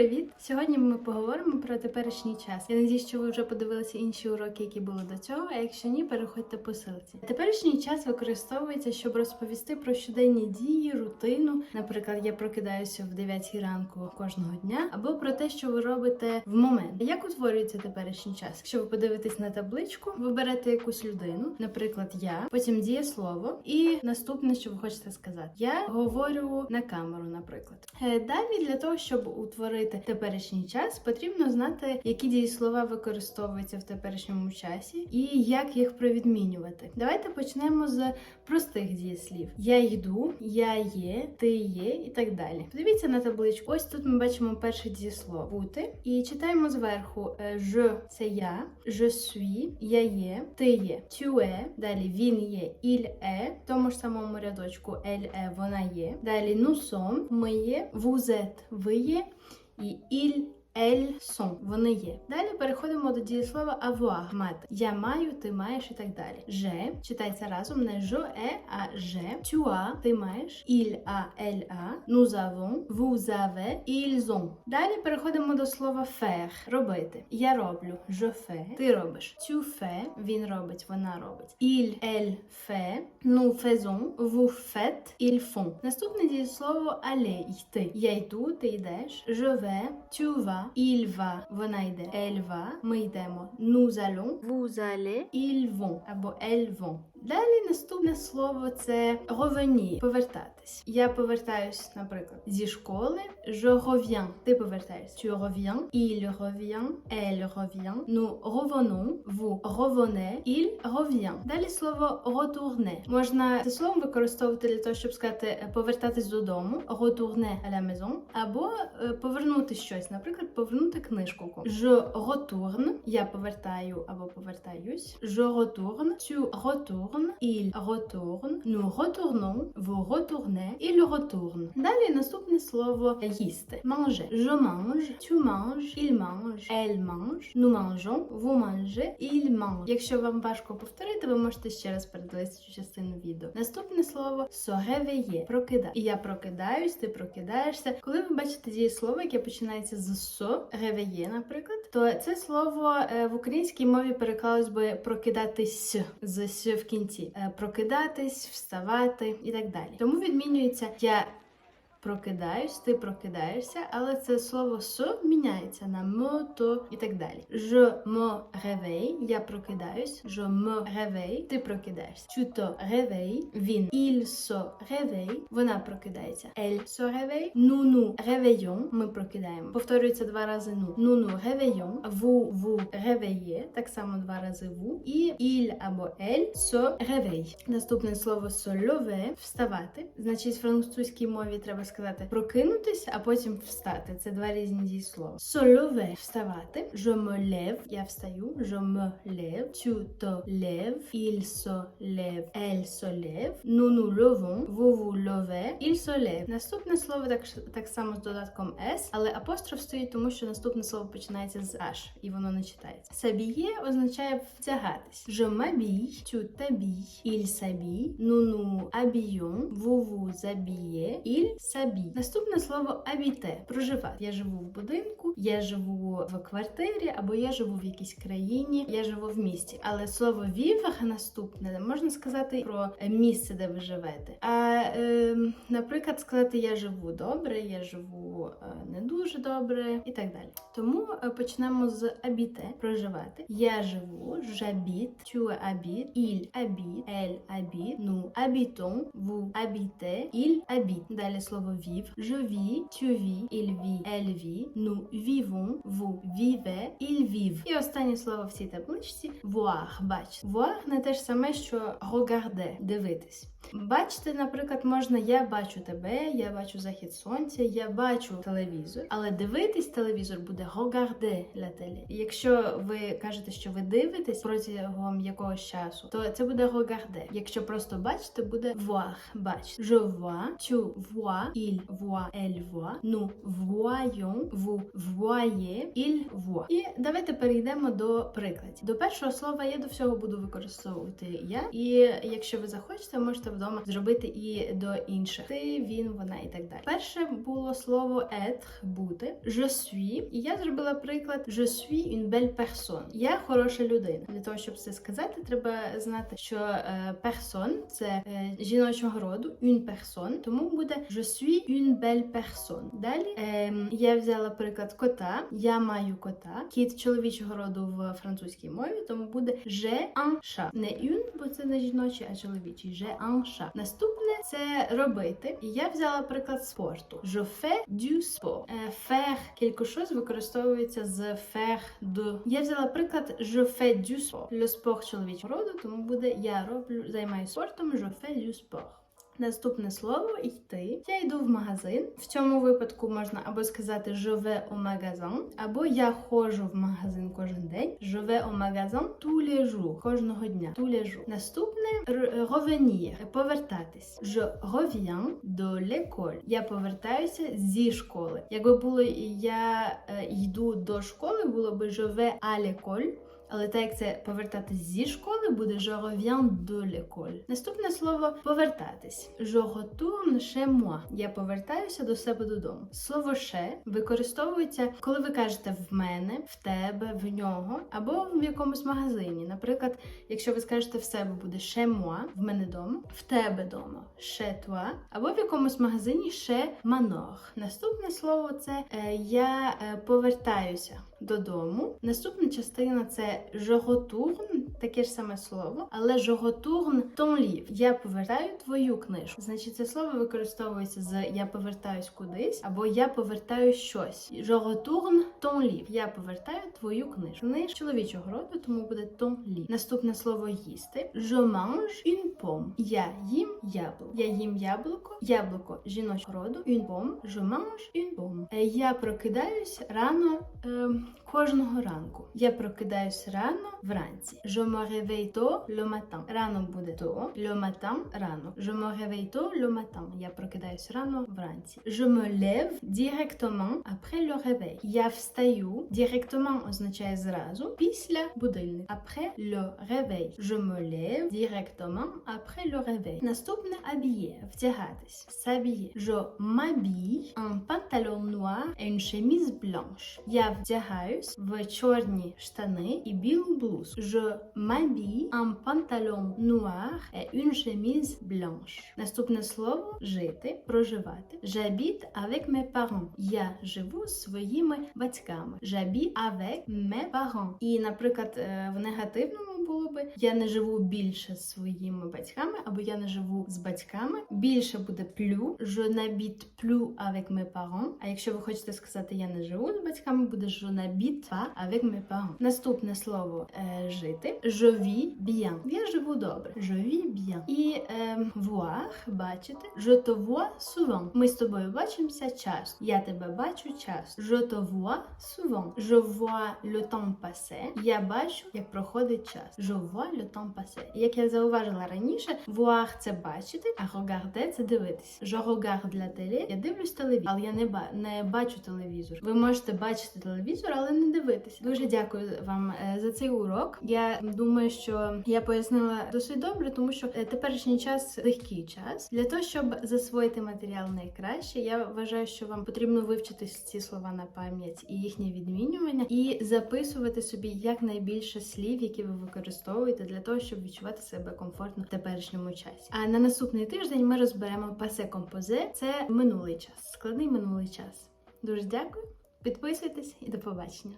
привіт! Сьогодні ми поговоримо про теперішній час. Я надіюсь, що ви вже подивилися інші уроки, які були до цього. А якщо ні, переходьте по силці. Теперішній час використовується, щоб розповісти про щоденні дії, рутину. Наприклад, я прокидаюся в 9 ранку кожного дня, або про те, що ви робите в момент. Як утворюється теперішній час? Якщо ви подивитесь на табличку, ви берете якусь людину, наприклад, я, потім дієслово, і наступне, що ви хочете сказати. Я говорю на камеру, наприклад. Е, Далі для того, щоб утворити теперішній час, потрібно знати, які дієслова використовуються в теперішньому часі і як їх провідмінювати. Давайте почнемо з простих дієслів: я йду, я є, ти є і так далі. Подивіться на табличку. Ось тут ми бачимо перше дієслово бути і читаємо зверху е, je – це я, je suis, я є, ти є, tu далі він є, il est, в тому ж самому рядочку elle est, вона є. Далі nous sommes, ми є, vous êtes, ви є, і il Elles sont, вони є. Далі переходимо до дієслова avoir, мати. Я маю, ти маєш і так далі. Je, читається разом, не je е, а je. Tu ти маєш. Il a, elle a. Nous avons, vous avez, ils. Далі переходимо до слова faire, робити. Я роблю, je fais, ти робиш. Tu fais, він робить, вона робить. Il, elle fait, nous faisons, vous faites, ils font. Наступне дієслово aller, йти. Я йду, ти йдеш. Je vas, il va, вона йде. Elle va, ми йдемо. Nous allons, vous allez, ils vont або elles vont. Далі наступне слово це revenir, повертатись. Я повертаюсь, наприклад, зі школи. Je reviens. Ти повертаєшся. Tu reviens. Il revient. Elle revient. Nous revenons. Vous revenez. Il revient. Далі слово retourner. Можна це слово використовувати для того, щоб сказати е, повертатись додому. Retourner à la maison. Або е, повернути щось, наприклад, повернути книжку. Je retourne. Я повертаю або повертаюсь. Je retourne. Tu retournes. Il retourne. Nous retournons. Vous retournez. Il retourne. Далі наступне слово їсти. Manger. Je mange. Tu manges. Il mange. Elle mange. Nous mangeons. Vous mangez. Il mange. Якщо вам важко повторити, ви можете ще раз передивитися цю частину відео. Наступне слово se réveiller. Прокида. І я прокидаюсь, ти прокидаєшся. Коли ви бачите дієслово, яке починається з so, réveiller, наприклад, то це слово е, в українській мові переклалось би прокидатись з с в кінці. Е, Прокидатись, вставати і так далі. Тому відмінюється я прокидаюсь, ти прокидаєшся, але це слово со міняється на мо, то і так далі. Je me réveille, я прокидаюсь, je me réveille, ти прокидаєшся. Te réveilles, він, il se réveille, вона прокидається. Elle se réveille, nous nous réveillons, ми прокидаємо. Повторюється два рази ну. Nous nous réveillons, vous vous réveillez, так само два рази vous, і il або elle se réveille. Наступне слово lever, вставати. Значить, в французькій мові треба сказати прокинутися, а потім встати. Це два різні дієслова. Lever – вставати. Je я встаю. Je me lève. Tu te lèves. Il se lève. Elle se lève. Nous. Наступне слово так, так само з додатком s, але апостроф стоїть, тому що наступне слово починається з h, і воно не читається. S'habiller означає втягатись. Je m'habille. Tu t'habilles. Il s'habille. Nous nous habillons. Il s'habille. Наступне слово habiter – проживати. Я живу в будинку, я живу в квартирі, або я живу в якійсь країні, я живу в місті. Але слово vivre наступне можна сказати про місце, де ви живете. А е, наприклад, сказати я живу добре, я живу е, не дуже добре і так далі. Тому е, почнемо з habiter – проживати. Я живу, j'habite, tu habites, il habite, elle habite, nous habitons, vous habitez, il habite. Далі слово vivre. Je vis, tu vis, il vit, elle vit, nous vivons, vous vivez, ils vivent. І останнє слово в цій табличці voir, бач. Voir не те ж саме, що regarder, дивитись. Бачити, наприклад, можна я бачу тебе, я бачу захід сонця, я бачу телевізор, але дивитись телевізор буде regarder la télé. Якщо ви кажете, що ви дивитесь протягом якогось часу, то це буде regarder. Якщо просто бачите, буде voir, бач. Je vois, tu vois, il voit, elle voit, nous voyons, vous voyez, il voit. І давайте перейдемо до прикладів. До першого слова я до всього буду використовувати я. І якщо ви захочете, можете вдома зробити і до інших. Ти, він, вона і так далі. Перше було слово être бути, je suis. І я зробила приклад je suis une belle personne. Я хороша людина. Для того, щоб це сказати, треба знати, що person – це е, жіночого роду, une personne, тому буде je suis une belle personne. Далі ем, я взяла приклад кота. Я маю кота. Кіт чоловічого роду в французькій мові, тому буде un chat. Не une, бо це не жіночий, а чоловічий. Un chat. Наступне це робити. І я взяла приклад спорту. Je fais du sport. Е, Faire quelque chose використовується з faire de. Я взяла приклад je fais du sport. Le sport чоловічого роду, тому буде я роблю, займаюся спортом, je fais du sport. Наступне слово йти. Я йду в магазин. В цьому випадку можна або сказати vais au magasin, або я ходжу в магазин кожен день. Au magasin tous les jours. Кожного дня. Les jours. Наступне revenir. Повертатись. Je reviens de l'école. Я повертаюся зі школи. Якби було я е, йду до школи, було би vais à l'école. Але так як це повертатись зі школи, буде je reviens de l'école. Наступне слово повертатись. Je retourne chez moi. Я повертаюся до себе додому. Слово ще використовується, коли ви кажете в мене, в тебе, в нього або в якомусь магазині. Наприклад, якщо ви скажете в себе, буде chez moi, в мене дома, в тебе дома, chez toi, або в якомусь магазині chez Manor. Наступне слово це е, я е, повертаюся додому. Наступна частина це retourne, таке ж саме слово, але retourne ton. Я повертаю твою книжку. Значить, це слово використовується з я повертаюсь кудись, або я повертаю щось. Retourne ton. Я повертаю твою книжку. Книж чоловічого роду, тому буде livre. Наступне слово їсти. Je mange une. Я їм яблуко. Я їм яблуко. Яблуко жіночого роду. Une pomme. Je mange. Е, Я прокидаюсь рано ем, кожного ранку. Я прокидаюсь рано вранці. Je me réveille tôt le matin. Рано буде то. Le matin рано. Je me réveille tôt le matin. Я прокидаюсь рано вранці. Je me lève directement après le réveil. Я встаю. Directement означає зразу після будильника. Après le réveil. Je me lève directement après le réveil. Наступне habiller. Вдягатись. S'habiller. Je m'habille un pantalon noir et une chemise blanche. Я вдягаюсь в чорні штани і білу блузку. Je m'habille un pantalon noir et une chemise blanche. Наступне слово жити, проживати. J'habite avec mes parents. Я живу з своїми батьками. J'habite avec mes parents. І, наприклад, е, в негативному було би я не живу більше з своїми батьками, або я не живу з батьками. Більше буде плю. Je n'habite plus avec mes parents. А якщо ви хочете сказати я не живу з батьками, буде je n'habite pas avec mes parents. Наступне слово е, жити. Je vis bien. Я живу добре. Je vis bien. І е, voir, бачити. Je te vois souvent. Ми з тобою бачимося часто. Я тебе бачу часто. Je te vois souvent. Je vois le temps passer. Я бачу, як проходить час. Je vois le temps passer. Як я зауважила раніше, voir – це бачити, а regarder – це дивитись. Je regarde la télé. Я дивлюсь телевізор, але я не, ба не бачу телевізор. Ви можете бачити телевізор, але не дивитись. Дуже дякую вам е, за цей урок. Я думаю, що я пояснила досить добре, тому що е, теперішній час легкий час. Для того, щоб засвоїти матеріал найкраще, я вважаю, що вам потрібно вивчити ці слова на пам'ять і їхнє відмінювання, і записувати собі якнайбільше слів, які ви використовуєте для того, щоб відчувати себе комфортно в теперішньому часі. А на наступний тиждень ми розберемо пасе композе. Це минулий час, складний минулий час. Дуже дякую. Підписуйтесь і до побачення.